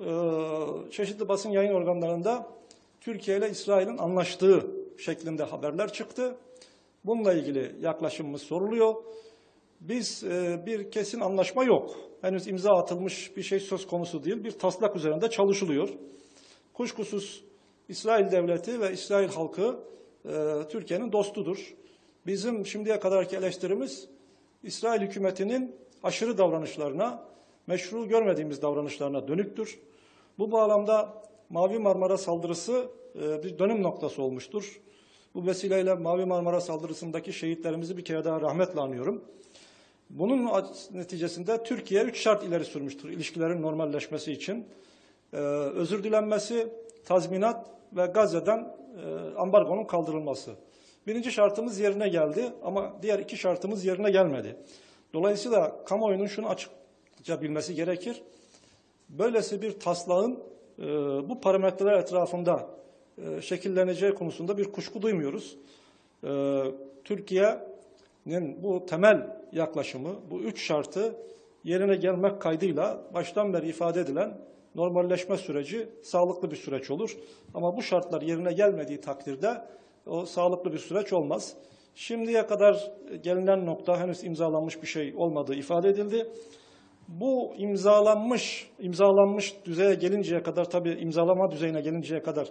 e, çeşitli basın yayın organlarında Türkiye ile İsrail'in anlaştığı şeklinde haberler çıktı. Bununla ilgili yaklaşımımız soruluyor. Biz e, bir kesin anlaşma yok. Henüz imza atılmış bir şey söz konusu değil. Bir taslak üzerinde çalışılıyor. Kuşkusuz İsrail devleti ve İsrail halkı e, Türkiye'nin dostudur. Bizim şimdiye kadarki eleştirimiz İsrail hükümetinin aşırı davranışlarına, meşru görmediğimiz davranışlarına dönüktür. Bu bağlamda Mavi Marmara saldırısı e, bir dönüm noktası olmuştur. Bu vesileyle Mavi Marmara saldırısındaki şehitlerimizi bir kere daha rahmetle anıyorum. Bunun neticesinde Türkiye üç şart ileri sürmüştür ilişkilerin normalleşmesi için. Ee, özür dilenmesi, tazminat ve Gazze'den e, ambargonun kaldırılması. Birinci şartımız yerine geldi ama diğer iki şartımız yerine gelmedi. Dolayısıyla kamuoyunun şunu açıkça bilmesi gerekir. Böylesi bir taslağın e, bu parametreler etrafında e, şekilleneceği konusunda bir kuşku duymuyoruz. E, Türkiye'nin bu temel yaklaşımı, bu üç şartı yerine gelmek kaydıyla baştan beri ifade edilen normalleşme süreci sağlıklı bir süreç olur. Ama bu şartlar yerine gelmediği takdirde o sağlıklı bir süreç olmaz. Şimdiye kadar gelinen nokta henüz imzalanmış bir şey olmadığı ifade edildi. Bu imzalanmış, imzalanmış düzeye gelinceye kadar tabii imzalama düzeyine gelinceye kadar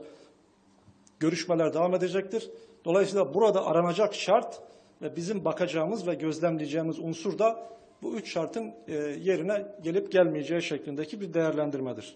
görüşmeler devam edecektir. Dolayısıyla burada aranacak şart ve bizim bakacağımız ve gözlemleyeceğimiz unsur da bu üç şartın e, yerine gelip gelmeyeceği şeklindeki bir değerlendirmedir.